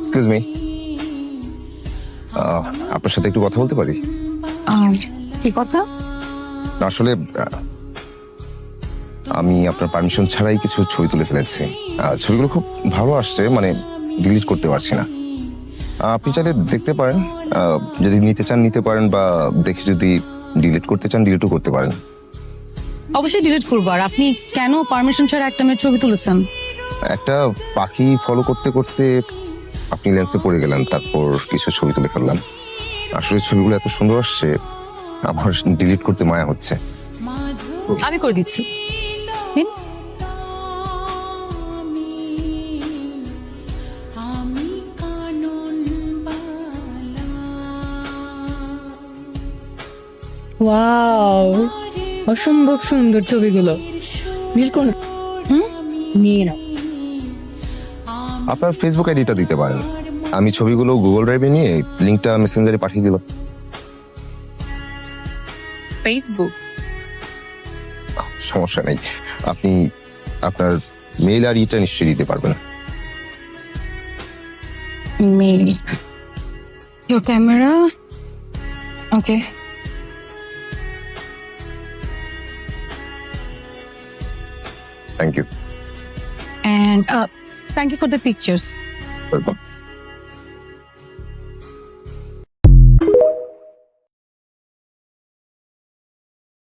Excuse me আপনার সাথে একটু কথা বলতে পারি? কি কথা? আসলে আমি আপনার পারমিশন ছাড়াই কিছু ছবি তুলে ফেলেছি। ছবিগুলো খুব ভালো আসছে মানে ডিলিট করতে পারছি না। আপনি চাইলে দেখতে পারেন যদি নিতে চান নিতে পারেন বা দেখে যদি ডিলিট করতে চান ডিলিটও করতে পারেন। অবশ্যই ডিলিট করব। আর আপনি কেন পারমিশন ছাড়া একটা মেয়ের ছবি তুলেছেন? একটা পাখি ফলো করতে করতে আপনি লেন্সে পড়ে গেলেন তারপর কিছু ছবি তুলে ফেললাম। আসলে ছবিগুলো এত সুন্দর আসছে আমার ডিলিট করতে মায়া হচ্ছে। আমি করে দিচ্ছি। নিন। ওয়াও অসম্ভব সুন্দর ছবিগুলো। নীল হুম? নিয়ে নাও। আপনার ফেসবুক আইডিটা দিতে পারেন। আমি ছবিগুলো গুগল ড্রাইভে নিয়ে লিঙ্কটা মেসেঞ্জারে পাঠিয়ে দিলাম ফেসবুক সমস্যা নেই। আপনি আপনার মেইল আর ইটা নিশ্চয়ই দিতে পারবেন। Mail your camera okay Thank you. And uh, thank you for the pictures. Welcome.